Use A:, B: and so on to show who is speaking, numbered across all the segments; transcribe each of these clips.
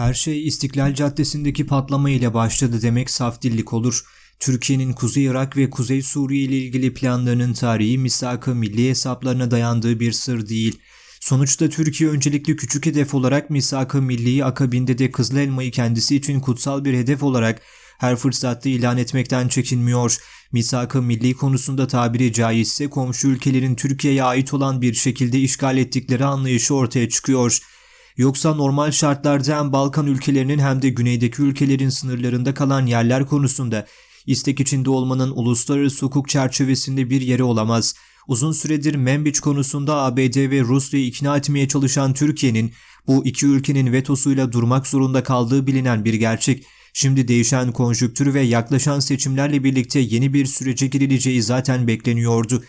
A: Her şey İstiklal Caddesi'ndeki patlama ile başladı demek saf dillik olur. Türkiye'nin Kuzey Irak ve Kuzey Suriye ile ilgili planlarının tarihi misak-ı milli hesaplarına dayandığı bir sır değil. Sonuçta Türkiye öncelikli küçük hedef olarak misak-ı milliyi akabinde de Kızıl Elma'yı kendisi için kutsal bir hedef olarak her fırsatta ilan etmekten çekinmiyor. Misak-ı milli konusunda tabiri caizse komşu ülkelerin Türkiye'ye ait olan bir şekilde işgal ettikleri anlayışı ortaya çıkıyor. Yoksa normal şartlarda hem Balkan ülkelerinin hem de güneydeki ülkelerin sınırlarında kalan yerler konusunda istek içinde olmanın uluslararası hukuk çerçevesinde bir yeri olamaz. Uzun süredir Membiç konusunda ABD ve Rusya'yı ikna etmeye çalışan Türkiye'nin bu iki ülkenin vetosuyla durmak zorunda kaldığı bilinen bir gerçek. Şimdi değişen konjüktür ve yaklaşan seçimlerle birlikte yeni bir sürece girileceği zaten bekleniyordu.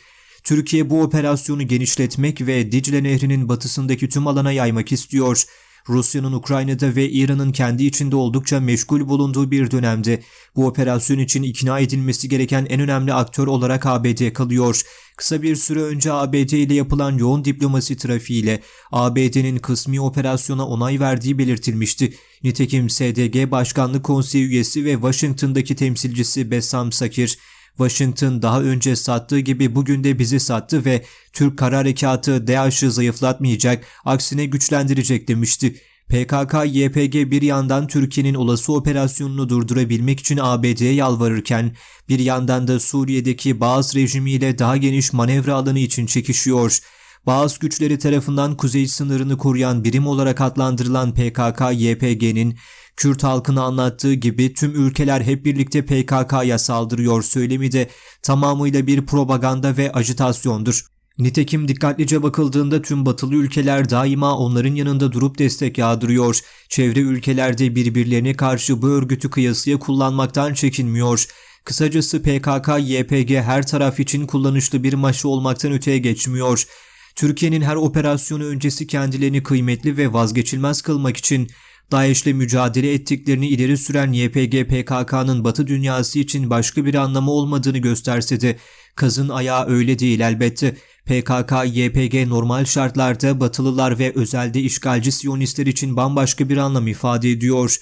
A: Türkiye bu operasyonu genişletmek ve Dicle Nehri'nin batısındaki tüm alana yaymak istiyor. Rusya'nın Ukrayna'da ve İran'ın kendi içinde oldukça meşgul bulunduğu bir dönemde bu operasyon için ikna edilmesi gereken en önemli aktör olarak ABD kalıyor. Kısa bir süre önce ABD ile yapılan yoğun diplomasi trafiğiyle ABD'nin kısmi operasyona onay verdiği belirtilmişti. Nitekim SDG Başkanlık Konseyi üyesi ve Washington'daki temsilcisi Bessam Sakir, Washington daha önce sattığı gibi bugün de bizi sattı ve Türk kara harekatı DAEŞ'ı zayıflatmayacak, aksine güçlendirecek demişti. PKK-YPG bir yandan Türkiye'nin olası operasyonunu durdurabilmek için ABD'ye yalvarırken bir yandan da Suriye'deki Bağız rejimiyle daha geniş manevra alanı için çekişiyor. Bağız güçleri tarafından kuzey sınırını koruyan birim olarak adlandırılan PKK-YPG'nin Kürt halkını anlattığı gibi tüm ülkeler hep birlikte PKK'ya saldırıyor söylemi de tamamıyla bir propaganda ve ajitasyondur. Nitekim dikkatlice bakıldığında tüm batılı ülkeler daima onların yanında durup destek yağdırıyor. Çevre ülkelerde birbirlerine karşı bu örgütü kıyasıya kullanmaktan çekinmiyor. Kısacası PKK-YPG her taraf için kullanışlı bir maşı olmaktan öteye geçmiyor. Türkiye'nin her operasyonu öncesi kendilerini kıymetli ve vazgeçilmez kılmak için DAEŞ'le mücadele ettiklerini ileri süren YPG PKK'nın Batı dünyası için başka bir anlamı olmadığını gösterse de kazın ayağı öyle değil elbette. PKK-YPG normal şartlarda Batılılar ve özelde işgalci Siyonistler için bambaşka bir anlam ifade ediyor.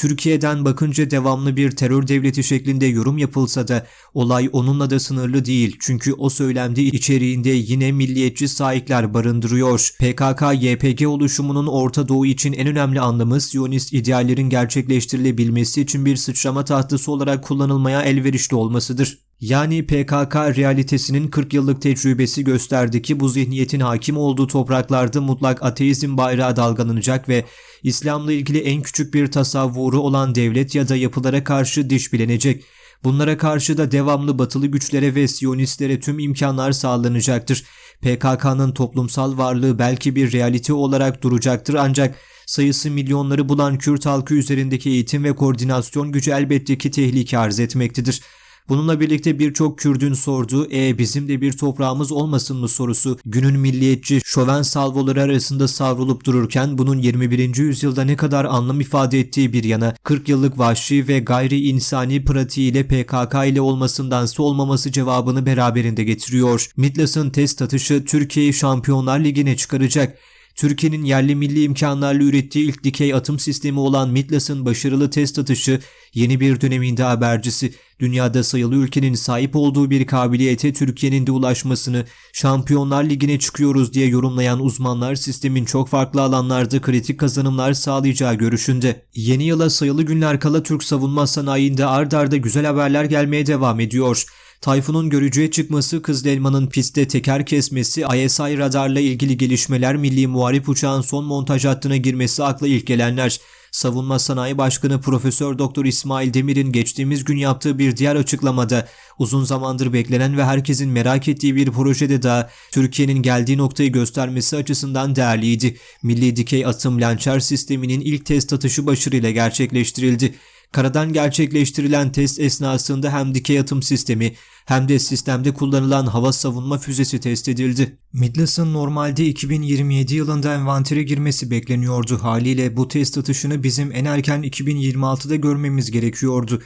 A: Türkiye'den bakınca devamlı bir terör devleti şeklinde yorum yapılsa da olay onunla da sınırlı değil. Çünkü o söylemde içeriğinde yine milliyetçi sahipler barındırıyor. PKK-YPG oluşumunun Orta Doğu için en önemli anlamı Siyonist ideallerin gerçekleştirilebilmesi için bir sıçrama tahtası olarak kullanılmaya elverişli olmasıdır. Yani PKK realitesinin 40 yıllık tecrübesi gösterdi ki bu zihniyetin hakim olduğu topraklarda mutlak ateizm bayrağı dalgalanacak ve İslam'la ilgili en küçük bir tasavvuru olan devlet ya da yapılara karşı diş bilenecek. Bunlara karşı da devamlı batılı güçlere ve siyonistlere tüm imkanlar sağlanacaktır. PKK'nın toplumsal varlığı belki bir realite olarak duracaktır ancak sayısı milyonları bulan Kürt halkı üzerindeki eğitim ve koordinasyon gücü elbette ki tehlike arz etmektedir. Bununla birlikte birçok Kürdün sorduğu e bizim de bir toprağımız olmasın mı sorusu günün milliyetçi şoven salvoları arasında savrulup dururken bunun 21. yüzyılda ne kadar anlam ifade ettiği bir yana 40 yıllık vahşi ve gayri insani pratiğiyle PKK ile olmasındansa olmaması cevabını beraberinde getiriyor. Midlas'ın test atışı Türkiye'yi Şampiyonlar Ligi'ne çıkaracak. Türkiye'nin yerli milli imkanlarla ürettiği ilk dikey atım sistemi olan Midlas'ın başarılı test atışı yeni bir döneminde habercisi. Dünyada sayılı ülkenin sahip olduğu bir kabiliyete Türkiye'nin de ulaşmasını Şampiyonlar Ligi'ne çıkıyoruz diye yorumlayan uzmanlar sistemin çok farklı alanlarda kritik kazanımlar sağlayacağı görüşünde. Yeni yıla sayılı günler kala Türk savunma sanayinde ard arda güzel haberler gelmeye devam ediyor. Tayfun'un görücüye çıkması, Kızılelma'nın pistte teker kesmesi, ISI radarla ilgili gelişmeler, Milli Muharip uçağın son montaj hattına girmesi akla ilk gelenler. Savunma Sanayi Başkanı Profesör Doktor İsmail Demir'in geçtiğimiz gün yaptığı bir diğer açıklamada uzun zamandır beklenen ve herkesin merak ettiği bir projede daha Türkiye'nin geldiği noktayı göstermesi açısından değerliydi. Milli Dikey Atım Lançer Sistemi'nin ilk test atışı başarıyla gerçekleştirildi. Karadan gerçekleştirilen test esnasında hem dikey atım sistemi hem de sistemde kullanılan hava savunma füzesi test edildi. Midlas'ın normalde 2027 yılında envantere girmesi bekleniyordu. Haliyle bu test atışını bizim en erken 2026'da görmemiz gerekiyordu.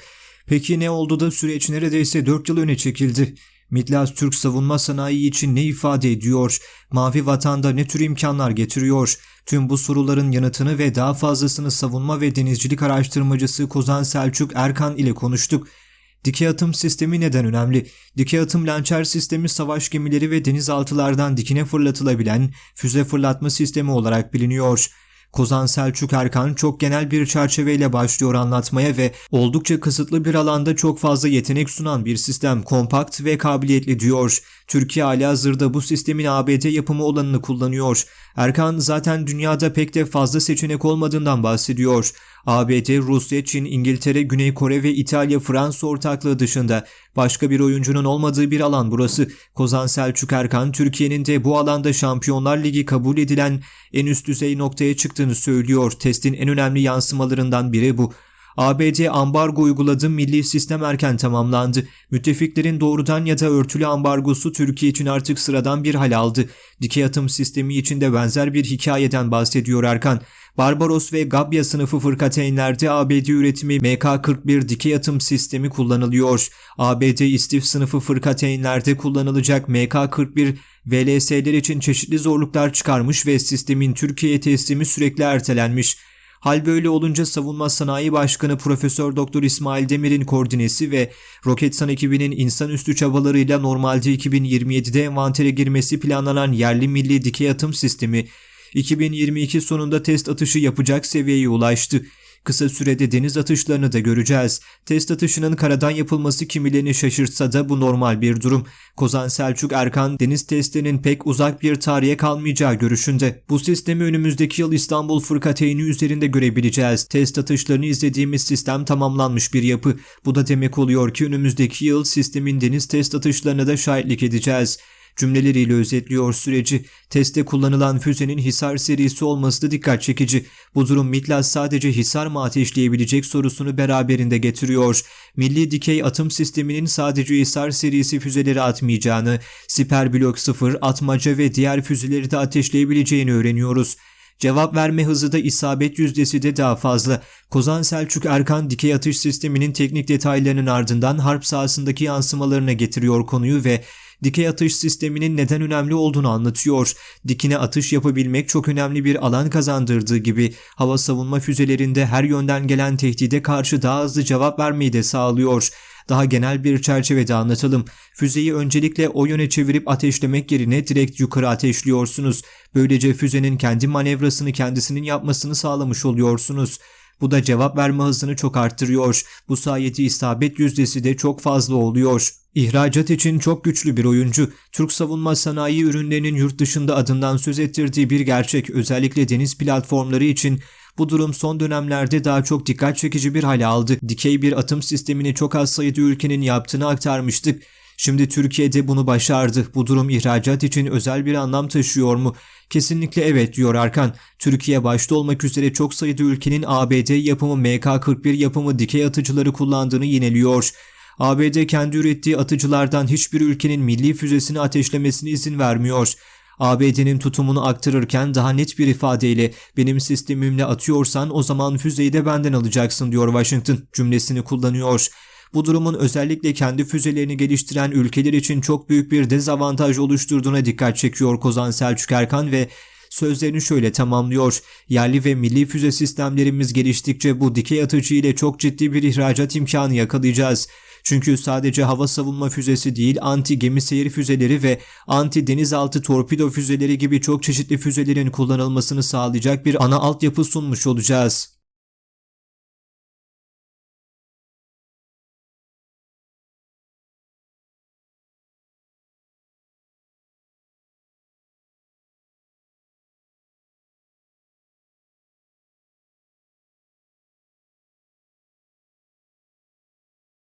A: Peki ne oldu da süreç neredeyse 4 yıl öne çekildi? Midlas Türk savunma sanayi için ne ifade ediyor? Mavi vatanda ne tür imkanlar getiriyor? Tüm bu soruların yanıtını ve daha fazlasını savunma ve denizcilik araştırmacısı Kozan Selçuk Erkan ile konuştuk. Dikey atım sistemi neden önemli? Dikey atım lançer sistemi savaş gemileri ve denizaltılardan dikine fırlatılabilen füze fırlatma sistemi olarak biliniyor. Kozan Selçuk Erkan çok genel bir çerçeveyle başlıyor anlatmaya ve oldukça kısıtlı bir alanda çok fazla yetenek sunan bir sistem, kompakt ve kabiliyetli diyor. Türkiye hali hazırda bu sistemin ABD yapımı olanını kullanıyor. Erkan zaten dünyada pek de fazla seçenek olmadığından bahsediyor. ABD, Rusya, Çin, İngiltere, Güney Kore ve İtalya Fransa ortaklığı dışında başka bir oyuncunun olmadığı bir alan burası. Kozan Selçuk Erkan, Türkiye'nin de bu alanda Şampiyonlar Ligi kabul edilen en üst düzey noktaya çıktığını söylüyor. Testin en önemli yansımalarından biri bu. ABD ambargo uyguladığı milli sistem erken tamamlandı. Müttefiklerin doğrudan ya da örtülü ambargosu Türkiye için artık sıradan bir hal aldı. Dikey atım sistemi içinde benzer bir hikayeden bahsediyor Erkan. Barbaros ve Gabya sınıfı fırkateynlerde ABD üretimi MK-41 dikey atım sistemi kullanılıyor. ABD istif sınıfı fırkateynlerde kullanılacak MK-41 VLS'ler için çeşitli zorluklar çıkarmış ve sistemin Türkiye'ye teslimi sürekli ertelenmiş. Hal böyle olunca Savunma Sanayi Başkanı Profesör Doktor İsmail Demir'in koordinesi ve Roketsan ekibinin insanüstü çabalarıyla normalde 2027'de envantere girmesi planlanan yerli milli dikey atım sistemi 2022 sonunda test atışı yapacak seviyeye ulaştı. Kısa sürede deniz atışlarını da göreceğiz. Test atışının karadan yapılması kimilerini şaşırtsa da bu normal bir durum. Kozan Selçuk Erkan deniz testinin pek uzak bir tarihe kalmayacağı görüşünde. Bu sistemi önümüzdeki yıl İstanbul Fırkateyni üzerinde görebileceğiz. Test atışlarını izlediğimiz sistem tamamlanmış bir yapı. Bu da demek oluyor ki önümüzdeki yıl sistemin deniz test atışlarına da şahitlik edeceğiz cümleleriyle özetliyor süreci. Teste kullanılan füzenin Hisar serisi olması da dikkat çekici. Bu durum Mitlas sadece Hisar mı ateşleyebilecek sorusunu beraberinde getiriyor. Milli Dikey Atım Sistemi'nin sadece Hisar serisi füzeleri atmayacağını, Siper Blok 0, Atmaca ve diğer füzeleri de ateşleyebileceğini öğreniyoruz. Cevap verme hızı da isabet yüzdesi de daha fazla. Kozan Selçuk Erkan dikey atış sisteminin teknik detaylarının ardından harp sahasındaki yansımalarına getiriyor konuyu ve dikey atış sisteminin neden önemli olduğunu anlatıyor. Dikine atış yapabilmek çok önemli bir alan kazandırdığı gibi hava savunma füzelerinde her yönden gelen tehdide karşı daha hızlı cevap vermeyi de sağlıyor. Daha genel bir çerçevede anlatalım. Füzeyi öncelikle o yöne çevirip ateşlemek yerine direkt yukarı ateşliyorsunuz. Böylece füzenin kendi manevrasını kendisinin yapmasını sağlamış oluyorsunuz. Bu da cevap verme hızını çok arttırıyor. Bu sayede isabet yüzdesi de çok fazla oluyor. İhracat için çok güçlü bir oyuncu. Türk savunma sanayi ürünlerinin yurt dışında adından söz ettirdiği bir gerçek. Özellikle deniz platformları için bu durum son dönemlerde daha çok dikkat çekici bir hale aldı. Dikey bir atım sistemini çok az sayıda ülkenin yaptığını aktarmıştık. Şimdi Türkiye'de bunu başardı. Bu durum ihracat için özel bir anlam taşıyor mu? Kesinlikle evet diyor Arkan. Türkiye başta olmak üzere çok sayıda ülkenin ABD yapımı MK-41 yapımı dikey atıcıları kullandığını yineliyor. ABD kendi ürettiği atıcılardan hiçbir ülkenin milli füzesini ateşlemesine izin vermiyor. ABD'nin tutumunu aktarırken daha net bir ifadeyle benim sistemimle atıyorsan o zaman füzeyi de benden alacaksın diyor Washington cümlesini kullanıyor. Bu durumun özellikle kendi füzelerini geliştiren ülkeler için çok büyük bir dezavantaj oluşturduğuna dikkat çekiyor Kozan Selçuk Erkan ve sözlerini şöyle tamamlıyor. Yerli ve milli füze sistemlerimiz geliştikçe bu dikey atıcı ile çok ciddi bir ihracat imkanı yakalayacağız. Çünkü sadece hava savunma füzesi değil anti gemi seyir füzeleri ve anti denizaltı torpido füzeleri gibi çok çeşitli füzelerin kullanılmasını sağlayacak bir ana altyapı sunmuş olacağız.